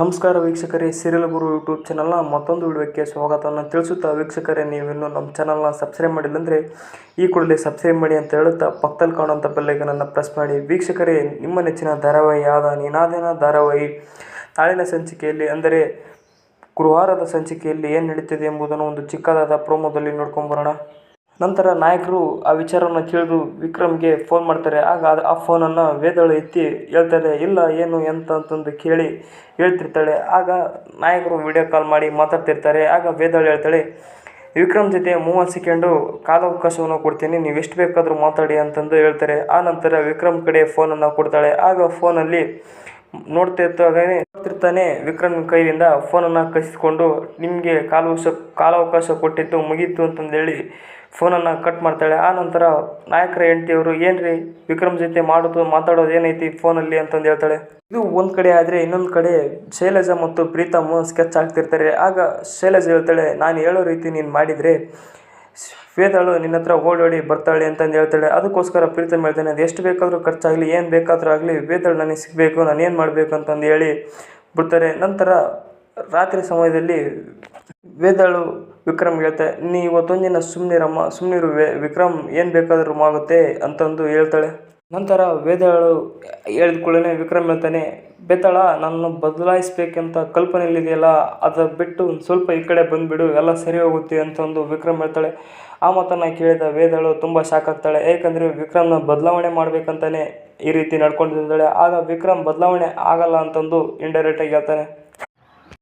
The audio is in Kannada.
ನಮಸ್ಕಾರ ವೀಕ್ಷಕರೇ ಸೀರಿಯಲ್ ಗುರು ಯೂಟ್ಯೂಬ್ ಚಾನಲ್ನ ಮತ್ತೊಂದು ವಿಡಿಯೋಕ್ಕೆ ಸ್ವಾಗತವನ್ನು ತಿಳಿಸುತ್ತಾ ವೀಕ್ಷಕರೇ, ನೀವಿನ್ನೂ ನಮ್ಮ ಚಾನಲ್ನ ಸಬ್ಸ್ಕ್ರೈಬ್ ಮಾಡಿಲ್ಲ ಅಂದರೆ ಈ ಕೂಡಲೇ ಸಬ್ಸ್ಕ್ರೈಬ್ ಮಾಡಿ ಅಂತ ಹೇಳುತ್ತಾ ಪಕ್ಕದಲ್ಲಿ ಕಾಣುವಂಥ ಬೆಲ್ಲೈಕನನ್ನು ಪ್ರೆಸ್ ಮಾಡಿ. ವೀಕ್ಷಕರೇ, ನಿಮ್ಮ ನೆಚ್ಚಿನ ಧಾರಾವಾಹಿ ಆದ ನಿನಾದಿನ ಧಾರಾವಾಹಿ. ನಾಳಿನ ಸಂಚಿಕೆಯಲ್ಲಿ ಅಂದರೆ ಗುರುವಾರದ ಸಂಚಿಕೆಯಲ್ಲಿ ಏನು ನಡೀತಿದೆ ಎಂಬುದನ್ನು ಒಂದು ಚಿಕ್ಕದಾದ ಪ್ರೋಮೋದಲ್ಲಿ ನೋಡ್ಕೊಂಬರೋಣ ನಂತರ ನಾಯಕರು ಆ ವಿಚಾರವನ್ನು ತಿಳಿದು ವಿಕ್ರಮ್ಗೆ ಫೋನ್ ಮಾಡ್ತಾರೆ. ಆಗ ಅದು ಆ ಫೋನನ್ನು ವೇದಳು ಎತ್ತಿ ಹೇಳ್ತಾರೆ, ಇಲ್ಲ, ಏನು, ಎಂತ ಅಂತಂದು ಕೇಳಿ ಹೇಳ್ತಿರ್ತಾಳೆ. ಆಗ ನಾಯಕರು ವಿಡಿಯೋ ಕಾಲ್ ಮಾಡಿ ಮಾತಾಡ್ತಿರ್ತಾರೆ. ಆಗ ವೇದಳು ಹೇಳ್ತಾಳೆ, ವಿಕ್ರಮ್ ಜೊತೆ ಮೂವತ್ತು ಸೆಕೆಂಡು ಕಾಲಾವಕಾಶವನ್ನು ಕೊಡ್ತೀನಿ. ನೀವು ಎಷ್ಟು ಬೇಕಾದರೂ ಮಾತಾಡಿ ಅಂತಂದು ಹೇಳ್ತಾರೆ. ಆ ನಂತರ ವಿಕ್ರಮ್ ಕಡೆ ಫೋನನ್ನು ಕೊಡ್ತಾಳೆ. ಆಗ ಫೋನಲ್ಲಿ ನೋಡ್ತಿರ್ತಾಗನೇ ನೋಡ್ತಿರ್ತಾನೆ ವಿಕ್ರಮ್ ಕೈಯಿಂದ ಫೋನನ್ನು ಕಸಿದುಕೊಂಡು ನಿಮಗೆ ಕಾಲಾವಕಾಶ ಕಾಲಾವಕಾಶ ಕೊಟ್ಟಿದ್ದು ಮುಗೀತು ಅಂತಂದೇಳಿ ಫೋನನ್ನು ಕಟ್ ಮಾಡ್ತಾಳೆ. ಆ ನಂತರ ನಾಯಕರ ಹೆಂಡತಿಯವರು, ಏನ್ರಿ ವಿಕ್ರಮ್ ಜೊತೆ ಮಾಡೋದು, ಮಾತಾಡೋದು ಏನೈತಿ ಫೋನಲ್ಲಿ? ಅಂತಂದು ಹೇಳ್ತಾಳೆ. ಇದು ಒಂದು ಕಡೆ ಆದರೆ ಇನ್ನೊಂದು ಕಡೆ ಶೈಲಜಾ ಮತ್ತು ಪ್ರೀತಮ್ ಸ್ಕೆಚ್ ಆಗ್ತಿರ್ತಾರೆ ಆಗ ಶೈಲಜಾ ಹೇಳ್ತಾಳೆ, ನಾನು ಹೇಳೋ ರೀತಿ ನೀನು ಮಾಡಿದರೆ ವೇದಾಳು ನಿನ್ನ ಹತ್ರ ಓಡೋಡಿ ಬರ್ತಾಳೆ ಅಂತಂದು ಹೇಳ್ತಾಳೆ, ಅದಕ್ಕೋಸ್ಕರ ಪ್ರೀತಮ್ ಹೇಳ್ತಾನೆ ಅದು ಎಷ್ಟು ಬೇಕಾದರೂ ಖರ್ಚಾಗಲಿ, ಏನು ಬೇಕಾದರೂ ಆಗಲಿ, ವೇದಳು ನನಗೆ ಸಿಗಬೇಕು, ನಾನು ಏನು ಮಾಡಬೇಕು ಅಂತಂದು ಹೇಳಿ ಬಿಡ್ತಾರೆ. ನಂತರ ರಾತ್ರಿ ಸಮಯದಲ್ಲಿ ವೇದಾಳು ವಿಕ್ರಮ್ ಹೇಳ್ತಾಳೆ, ನೀ ಇವತ್ತೊಂದು ದಿನ ಸುಮ್ಮನಿರಮ್ಮ ಸುಮ್ಮನಿರು ವೇ, ವಿಕ್ರಮ್, ಏನು ಬೇಕಾದರೂ ಆಗುತ್ತೆ ಅಂತಂದು ಹೇಳ್ತಾಳೆ. ನಂತರ ವೇದಾಳು ಹೇಳಿದ ಕೂಡಲೇ ವಿಕ್ರಮ್ ಹೇಳ್ತಾನೆ ಬೇತಾಳ ನಾನು ಬದಲಾಯಿಸ್ಬೇಕಂತ ಕಲ್ಪನೆಯಲ್ಲಿದೆಯಲ್ಲ ಅದು ಬಿಟ್ಟು ಒಂದು ಸ್ವಲ್ಪ ಈ ಕಡೆ ಬಂದುಬಿಡು ಎಲ್ಲ ಸರಿ ಹೋಗುತ್ತೆ ಅಂತ ಒಂದು ವಿಕ್ರಮ್ ಹೇಳ್ತಾಳೆ. ಆ ಮಾತನ್ನು ಕೇಳಿದ ವೇದಳು ತುಂಬ ಶಾಕ್ ಆಗ್ತಾಳೆ. ಏಕೆಂದರೆ ವಿಕ್ರಮ್ನ ಬದಲಾವಣೆ ಮಾಡಬೇಕಂತಲೇ ಈ ರೀತಿ ನಡ್ಕೊಂಡಿದ್ದಾಳೆ. ಆಗ ವಿಕ್ರಮ್ ಬದಲಾವಣೆ ಆಗಲ್ಲ ಅಂತಂದು ಇಂಡೈರೆಕ್ಟಾಗಿ ಹೇಳ್ತಾನೆ.